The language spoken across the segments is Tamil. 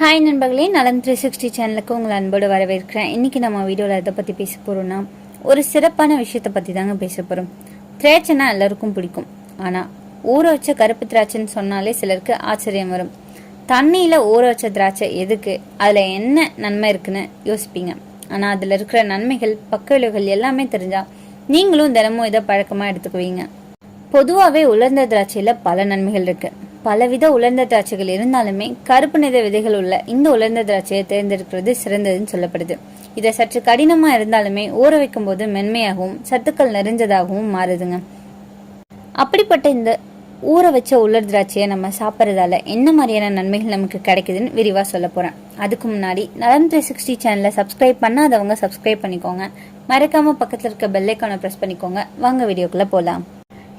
ஹாய் நண்பர்களே. நலம் த்ரீ சிக்ஸ்டி சேனலுக்கு உங்களை அன்போடு வரவேற்கிறேன். இன்றைக்கி நம்ம வீடியோவில் எதை பற்றி பேச போகிறோம்னா ஒரு சிறப்பான விஷயத்தை பற்றி தாங்க பேச போகிறோம் திராட்சைனா எல்லாருக்கும் பிடிக்கும். ஆனால் ஊற வச்ச கருப்பு திராட்சைன்னு சொன்னாலே சிலருக்கு ஆச்சரியம் வரும். தண்ணியில் ஊற வச்ச திராட்சை எதுக்கு? அதில் என்ன நன்மை இருக்குன்னு யோசிப்பீங்க. ஆனால் அதில் இருக்கிற நன்மைகள் பக்க விளைவுகள் எல்லாமே தெரிஞ்சால் நீங்களும் தினமும் இதை பழக்கமாக எடுத்துக்குவீங்க. பொதுவாகவே உலர்ந்த திராட்சையில் பல நன்மைகள் இருக்குது பலவித உலர்ந்த திராட்சைகள் இருந்தாலுமே கருப்பு நிற விதைகள் உள்ள இந்த உலர்ந்த திராட்சையை தேர்ந்தெடுக்கிறது சிறந்ததுன்னு சொல்லப்படுது. இதை சற்று கடினமா இருந்தாலுமே ஊற வைக்கும் போது மென்மையாகவும் சத்துக்கள் நிறைஞ்சதாகவும் மாறுதுங்க. அப்படிப்பட்ட இந்த ஊற வச்ச உலர் திராட்சையை நம்ம சாப்பிட்றதால என்ன மாதிரியான நன்மைகள் நமக்கு கிடைக்குதுன்னு விரிவாக சொல்ல போகிறேன் அதுக்கு முன்னாடி நலம் த்ரீ சிக்ஸ்டி சேனலை சப்ஸ்கிரைப் பண்ணாதவங்க சப்ஸ்கிரைப் பண்ணிக்கோங்க. மறக்காமல் பக்கத்தில் இருக்க பெல்லைக்கானை ப்ரெஸ் பண்ணிக்கோங்க. வாங்க வீடியோக்குள்ளே போகலாம்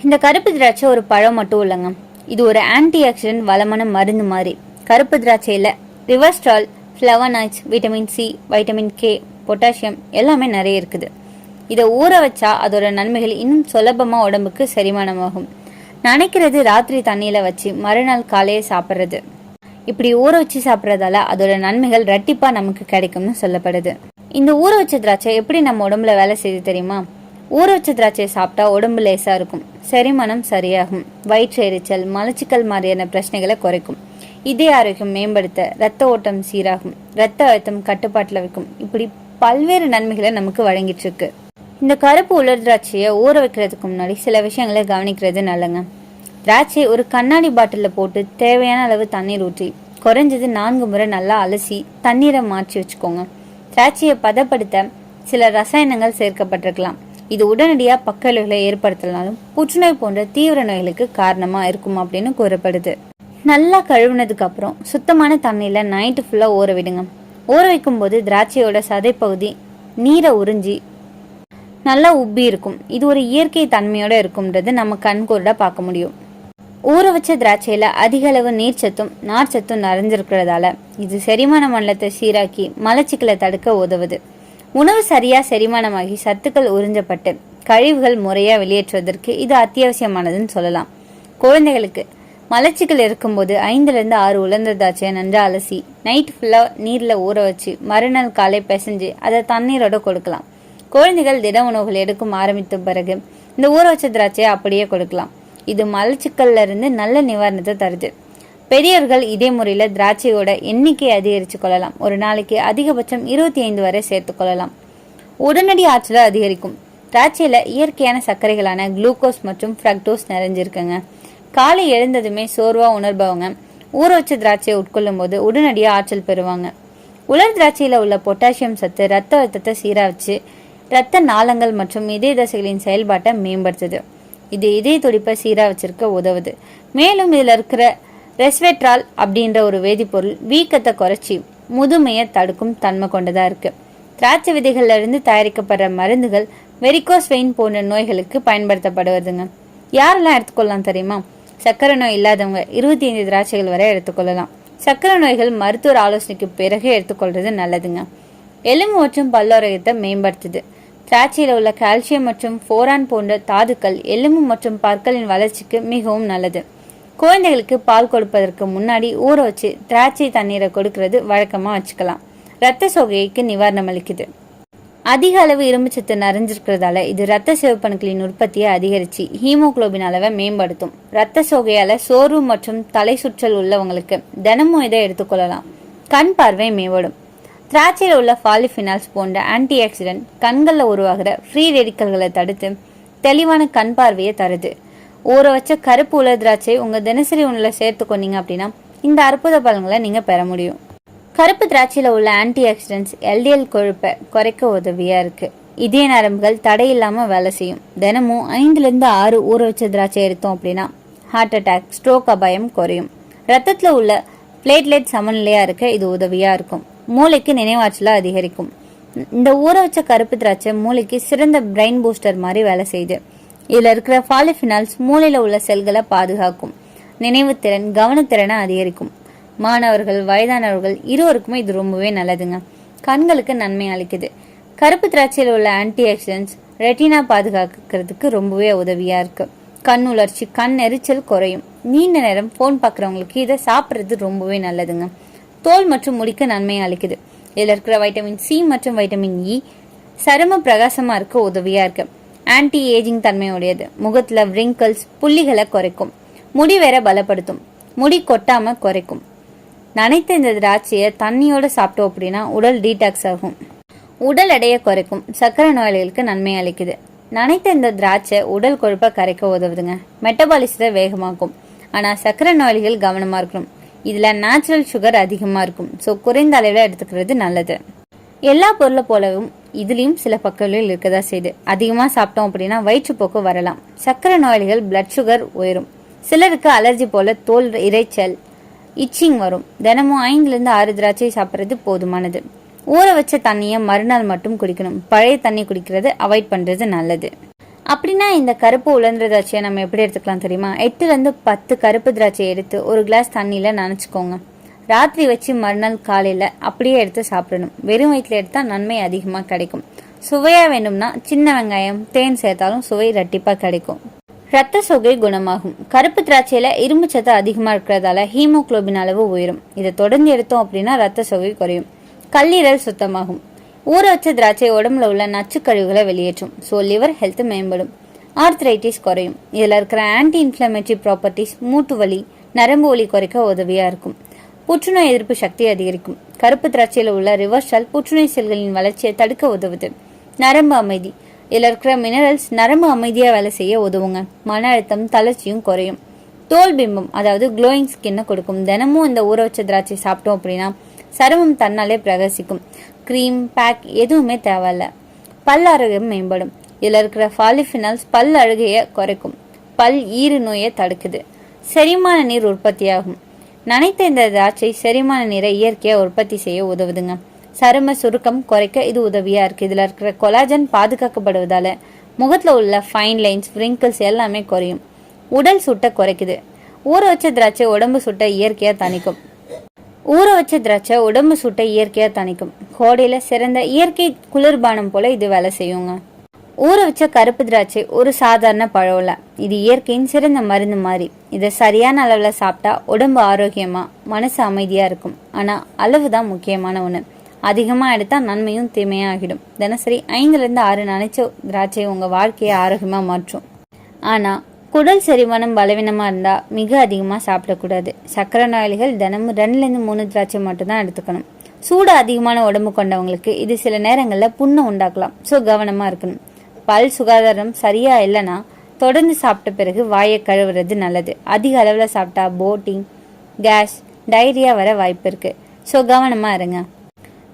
இந்த கருப்பு திராட்சை ஒரு பழம் மட்டும் இல்லைங்க. இது ஒரு ஆன்டி ஆக்சிடென்ட் வளமான மருந்து மாதிரி. கருப்பு திராட்சையில் resveratrol flavonoids vitamin C vitamin K potassium எல்லாமே நிறைய இருக்குது. இதை ஊற வச்சா அதோட நன்மைகள் இன்னும் சுலபமாக உடம்புக்கு செரிமானமாகும். நினைக்கிறது ராத்திரி தண்ணியில் வச்சு மறுநாள் காலையே சாப்பிட்றது. இப்படி ஊற வச்சு சாப்பிட்றதால அதோட நன்மைகள் ரெட்டிப்பாக நமக்கு கிடைக்கும்னு சொல்லப்படுது. இந்த ஊற வச்ச திராட்சை எப்படி நம்ம உடம்புல வேலை செய்யுது தெரியுமா? ஊற வச்ச திராட்சையை சாப்பிட்டா உடம்பு லேசாக இருக்கும். செரிமானம் சரியாகும். வயிற்று எரிச்சல் மலச்சிக்கல் மாதிரியான பிரச்சனைகளை குறைக்கும். இதய ஆரோக்கியம் மேம்படுத்த ரத்த ஓட்டம் சீராகும். ரத்த அழுத்தம் கட்டுப்பாட்டில் வைக்கும் இப்படி பல்வேறு நன்மைகளை நமக்கு வழங்கிட்டு இருக்கு. இந்த கருப்பு உலர் திராட்சையை ஊற வைக்கிறதுக்கு முன்னாடி சில விஷயங்களை கவனிக்கிறது நல்லங்க. திராட்சை ஒரு கண்ணாடி பாட்டிலில் போட்டு தேவையான அளவு தண்ணீர் ஊற்றி குறைஞ்சது நான்கு முறை நல்லா அலசி தண்ணீரை மாற்றி வச்சுக்கோங்க. திராட்சையை பதப்படுத்த சில ரசாயனங்கள் சேர்க்கப்பட்டிருக்கலாம். இது உடனடியாக பக்க விளைவுகளை ஏற்படுத்தலாலும் புற்றுநோய் போன்ற தீவிர நோய்களுக்கு காரணமாக இருக்கும் அப்படின்னு கூறப்படுது. நல்லா கழுவுனதுக்கு அப்புறம் சுத்தமான தண்ணியில் நைட்டு ஃபுல்லாக ஊற விடுங்க. ஊற வைக்கும்போது திராட்சையோட சதைப்பகுதி நீரை உறிஞ்சி நல்லா உப்பி இருக்கும். இது ஒரு இயற்கை தன்மையோட இருக்கும்ன்றது நம்ம கண்கூட பார்க்க முடியும். ஊற வச்ச திராட்சையில அதிக அளவு நீர்ச்சத்தும் நார்ச்சத்தும் நிறைஞ்சிருக்கிறதால இது செரிமான மண்டலத்தை சீராக்கி மலச்சிக்கலை தடுக்க உதவுது. உணவு சரியா செரிமானமாகி சத்துக்கள் உறிஞ்சப்பட்டு கழிவுகள் முறையா வெளியேற்றுவதற்கு இது அத்தியாவசியமானதுன்னு சொல்லலாம். குழந்தைகளுக்கு மலச்சிக்கல் இருக்கும்போது ஐந்துலேருந்து ஆறு உலர்ந்த திராட்சையை நன்றா அலசி நைட் ஃபுல்லாக நீரில் ஊற வச்சு மறுநாள் காலை பிசைஞ்சு அதை தண்ணீரோட கொடுக்கலாம். குழந்தைகள் திட உணவுகள் எடுக்கும் ஆரம்பித்த பிறகு இந்த ஊற வச்ச திராட்சையை அப்படியே கொடுக்கலாம். இது மலச்சிக்கல்ல இருந்து நல்ல நிவாரணத்தை தருது. பெரியவர்கள் இதே முறையில் திராட்சையோட எண்ணிக்கையை அதிகரித்து கொள்ளலாம். ஒரு நாளைக்கு அதிகபட்சம் இருபத்தி ஐந்து வரை சேர்த்து கொள்ளலாம். உடனடி ஆற்றலை அதிகரிக்கும். திராட்சையில் இயற்கையான சர்க்கரைகளான குளுக்கோஸ் மற்றும் ஃப்ரக்டோஸ் நிறைஞ்சிருக்குங்க. காலை எழுந்ததுமே சோர்வாக உணர்பவங்க ஊற வச்ச திராட்சையை உட்கொள்ளும் போது உடனடியாக ஆற்றல் பெறுவாங்க. உலர் திராட்சையில் உள்ள பொட்டாசியம் சத்து ரத்த அழுத்தத்தை சீராக வச்சு இரத்த நாளங்கள் மற்றும் இதய தசைகளின் செயல்பாட்டை மேம்படுத்துது. இது இதய துடிப்பை சீராக வச்சிருக்க உதவுது. மேலும் இதில் இருக்கிற ரெஸ்வெட்ரால் அப்படின்ற ஒரு வேதிப்பொருள் வீக்கத்தை குறைச்சி முதுமையை தடுக்கும் தன்மை கொண்டதா இருக்கு. திராட்சை விதைகள்ல இருந்து தயாரிக்கப்படுற மருந்துகள் வெரிகோஸ் வெயின் போன்ற நோய்களுக்கு பயன்படுத்தப்படுவதுங்க. யாரெல்லாம் எடுத்துக்கொள்ளலாம் தெரியுமா? சர்க்கரை நோய் இல்லாதவங்க இருபத்தி ஐந்து திராட்சைகள் வரை எடுத்துக்கொள்ளலாம். சர்க்கரை நோய்கள் மருத்துவர் ஆலோசனைக்கு பிறகு எடுத்துக்கொள்றது நல்லதுங்க. எலும்பு மற்றும் பல்லோரகத்தை மேம்படுத்துது. திராட்சையில் உள்ள கால்சியம் மற்றும் போரான் போன்ற தாதுக்கள் எலும்பு மற்றும் பற்களின் வளர்ச்சிக்கு மிகவும் நல்லது. குழந்தைகளுக்கு பால் கொடுப்பதற்கு முன்னாடி ஊற வச்சு திராட்சை தண்ணீரை கொடுக்கறது வழக்கமாக வச்சுக்கலாம். இரத்த சோகைக்கு நிவாரணம் அளிக்குது. அதிக அளவு இரும்புச்சத்து நிறைஞ்சிருக்கிறதால இது ரத்த சிவப்பணுக்களின் உற்பத்தியை அதிகரித்து ஹீமோகுளோபின் அளவை மேம்படுத்தும். ரத்த சோகையால் சோர்வு மற்றும் தலை சுற்றல் உள்ளவங்களுக்கு தினமும் இதை எடுத்துக்கொள்ளலாம். கண் பார்வை மேம்படும். திராட்சையில் உள்ள பாலிஃபினால்ஸ் போன்ற ஆன்டி ஆக்சிடென்ட் கண்களில் உருவாகிற ஃப்ரீ ரெடிக்கல்களை தடுத்து தெளிவான கண் பார்வையை தருது. ஊற வச்ச கருப்பு உலர் திராட்சை உங்கள் தினசரி உணவில் சேர்த்துக்கொண்டீங்க அப்படின்னா இந்த அற்புத பலன்களை நீங்கள் பெற முடியும். கருப்பு திராட்சையில் உள்ள ஆன்டி ஆக்சிடென்ட்ஸ் எல்டிஎல் கொழுப்பை குறைக்க உதவியாக இருக்குது இதய நரம்புகள் தடையில்லாமல் வேலை செய்யும். தினமும் ஐந்துலேருந்து ஆறு ஊற வச்ச திராட்சை எடுத்தோம் அப்படின்னா ஹார்ட் அட்டாக் ஸ்ட்ரோக் அபாயம் குறையும். ரத்தத்தில் உள்ள பிளேட்லெட் சமநிலையாக இருக்க இது உதவியாக இருக்கும். மூளைக்கு நினைவாற்றலாக அதிகரிக்கும். இந்த ஊற வச்ச கருப்பு திராட்சை மூளைக்கு சிறந்த பிரெயின் பூஸ்டர் மாதிரி வேலை செய்யுது. இதில் இருக்கிற பாலிஃபினால்ஸ் மூளையில் உள்ள செல்களை பாதுகாக்கும். நினைவுத்திறன் கவனத்திறனை அதிகரிக்கும். மாணவர்கள் வயதானவர்கள் இருவருக்குமே இது ரொம்பவே நல்லதுங்க. கண்களுக்கு நன்மை அளிக்குது. கருப்பு திராட்சையில் உள்ள ஆன்டி ஆக்சிடென்ட்ஸ் ரெட்டினா பாதுகாக்கிறதுக்கு ரொம்பவே உதவியாக இருக்குது கண் உலர்ச்சி கண் எரிச்சல் குறையும். நீண்ட நேரம் ஃபோன் பார்க்குறவங்களுக்கு இதை சாப்பிட்றது ரொம்பவே நல்லதுங்க. தோல் மற்றும் முடிக்கு நன்மை அளிக்குது. இதில் இருக்கிற வைட்டமின் சி மற்றும் வைட்டமின் இ e, சரும பிரகாசமாக இருக்க உதவியாக இருக்குது ஆன்டி ஏஜிங் தன்மையுடையது. முகத்தில் wrinkles புள்ளிகளை குறைக்கும். முடி வேற பலப்படுத்தும். முடி கொட்டாம குறைக்கும். நனைத்த இந்த திராட்சையை தண்ணியோட சாப்பிட்டோம் அப்படின்னா உடல் டீடாக்ஸ் ஆகும். உடல் எடையை குறைக்கும். சர்க்கரை நோயாளிகளுக்கு நன்மை அளிக்குது. நனைத்த இந்த திராட்சை உடல் கொழுப்பை கரைக்க உதவுதுங்க. மெட்டபாலிசத்தை வேகமாக்கும். ஆனால் சர்க்கரை நோயாளிகள் கவனமாக இருக்கணும். இதில் நேச்சுரல் சுகர் அதிகமாக இருக்கும். ஸோ குறைந்த அளவில் எடுத்துக்கிறது நல்லது. எல்லா பொருளை போலவும் இதுலேயும் சில பக்கங்கள் இருக்கதா செய்யுது அதிகமாக சாப்பிட்டோம் அப்படின்னா வயிற்றுப்போக்கு வரலாம். சர்க்கரை நோயாளிகள் பிளட் சுகர் உயரும். சிலருக்கு அலர்ஜி போல தோல் இரைச்சல் இச்சிங் வரும். தினமும் ஐந்துலேருந்து ஆறு திராட்சை சாப்பிட்றது போதுமானது. ஊற வச்ச தண்ணியை மறுநாள் மட்டும் குடிக்கணும். பழைய தண்ணி குடிக்கிறது அவாய்ட் பண்ணுறது நல்லது. அப்படின்னா இந்த கருப்பு உலர்ந்த திராட்சையை நம்ம எப்படி எடுத்துக்கலாம் தெரியுமா? எட்டுலேருந்து பத்து கருப்பு திராட்சையை எடுத்து ஒரு கிளாஸ் தண்ணியில் நினச்சிக்கோங்க. ராத்திரி வச்சு மறுநாள் காலையில் அப்படியே எடுத்து சாப்பிடணும். வெறும் வயிற்றில் எடுத்தால் நன்மை அதிகமாக கிடைக்கும். சுவையாக வேணும்னா சின்ன வெங்காயம் தேன் சேர்த்தாலும் சுவை ரெட்டிப்பாக கிடைக்கும். ரத்த சோகை குணமாகும். கருப்பு திராட்சையில் இரும்பு சத்து அதிகமாக இருக்கிறதால ஹீமோகுளோபின் அளவு உயரும். இதை தொடர்ந்து எடுத்தோம் அப்படின்னா ரத்த சோகை குறையும். கல்லீரல் சுத்தமாகும். ஊற வச்ச திராட்சை உடம்புல உள்ள நச்சு கழிவுகளை வெளியேற்றும். ஸோ லிவர் ஹெல்த் மேம்படும். ஆர்த்ரைட்டிஸ் குறையும். இதில் இருக்கிற ஆன்டி இன்ஃப்ளமேட்டரி ப்ராப்பர்ட்டிஸ் மூட்டு வலி நரம்பு வலி குறைக்க உதவியாக இருக்கும். புற்றுநோய் எதிர்ப்பு சக்தி அதிகரிக்கும். கருப்பு திராட்சையில் உள்ள ரிவர்சல் புற்றுநோய் செல்களின் வளர்ச்சியை தடுக்க உதவுது. நரம்பு அமைதி. இதில் இருக்கிற மினரல்ஸ் நரம்பு அமைதியாக வேலை செய்ய உதவுங்க. மன அழுத்தம் தளர்ச்சியும் குறையும். தோல் பிம்பம் அதாவது க்ளோயிங் ஸ்கின்னை கொடுக்கும். தினமும் இந்த ஊற வச்ச திராட்சை சாப்பிட்டோம் அப்படின்னா சருமம் தன்னாலே பிரகசிக்கும். க்ரீம் பேக் எதுவுமே தேவையில்ல. பல் ஆரோக்கியம் மேம்படும். இதில் இருக்கிற பாலிஃபினால்ஸ் பல் அழுகையை குறைக்கும். பல் ஈறு நோயை தடுக்குது. செரிமான நீர் உற்பத்தியாகும். நனைத்த இந்த திராட்சை செரிமான நீரை இயற்கையாக உற்பத்தி செய்ய உதவுதுங்க. சரும சுருக்கம் குறைக்க இது உதவியா இருக்கு. இதுல இருக்கிற கொலாஜன் பாதுகாக்கப்படுவதால முகத்துல உள்ள ஃபைன் லைன்ஸ் wrinkles எல்லாமே குறையும். உடல் சுட்ட குறைக்குது. ஊற வச்ச திராட்சை உடம்பு சுட்ட இயற்கையா தணிக்கும். ஊற வச்ச திராட்சை உடம்பு சுட்ட இயற்கையா தணிக்கும். கோடையில சிறந்த இயற்கை குளிர்பானம் போல இது வேலை செய்யுங்க. ஊற வச்ச கருப்பு திராட்சை ஒரு சாதாரண பழம்ல இது இயற்கையின் சிறந்த மருந்து மாதிரி. இதை சரியான அளவில் சாப்பிட்டா உடம்பு ஆரோக்கியமா மனசு அமைதியா இருக்கும். ஆனால் அளவு தான் முக்கியமான ஒன்று அதிகமாக எடுத்தால் நன்மையும் தீமையாகிடும். ஆகிடும் தினசரி ஐந்துலேருந்து ஆறு நினைச்ச திராட்சை உங்கள் வாழ்க்கையை ஆரோக்கியமாக மாற்றும். ஆனால் குடல் செரிமானம் பலவீனமாக இருந்தால் மிக அதிகமாக சாப்பிடக்கூடாது. சக்கரை நோயாளிகள் தினமும் ரெண்டுலேருந்து மூணு திராட்சை மட்டும்தான் எடுத்துக்கணும். சூடு அதிகமான உடம்பு கொண்டவங்களுக்கு இது சில நேரங்களில் புண்ணை உண்டாக்கலாம். ஸோ கவனமாக இருக்கணும். பல் சுகாதாரம் சரியா இல்லைன்னா தொடர்ந்து சாப்பிட்ட பிறகு வாயை கழுவுறது நல்லது. அதிக அளவில் சாப்பிட்டா போட்டிங் கேஸ் டைரியா வர வாய்ப்பு இருக்கு. ஸோ கவனமா இருங்க.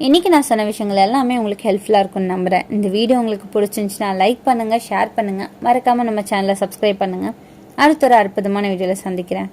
இன்னைக்கு நான் சொன்ன விஷயங்கள் எல்லாமே உங்களுக்கு ஹெல்ப்ஃபுல்லாக இருக்கும்னு நம்புகிறேன் இந்த வீடியோ உங்களுக்கு பிடிச்சிருந்துச்சுன்னா லைக் பண்ணுங்கள் ஷேர் பண்ணுங்கள் மறக்காமல் நம்ம சேனலை சப்ஸ்கிரைப் பண்ணுங்கள் அடுத்த ஒரு அற்புதமான வீடியோவில் சந்திக்கிறேன்.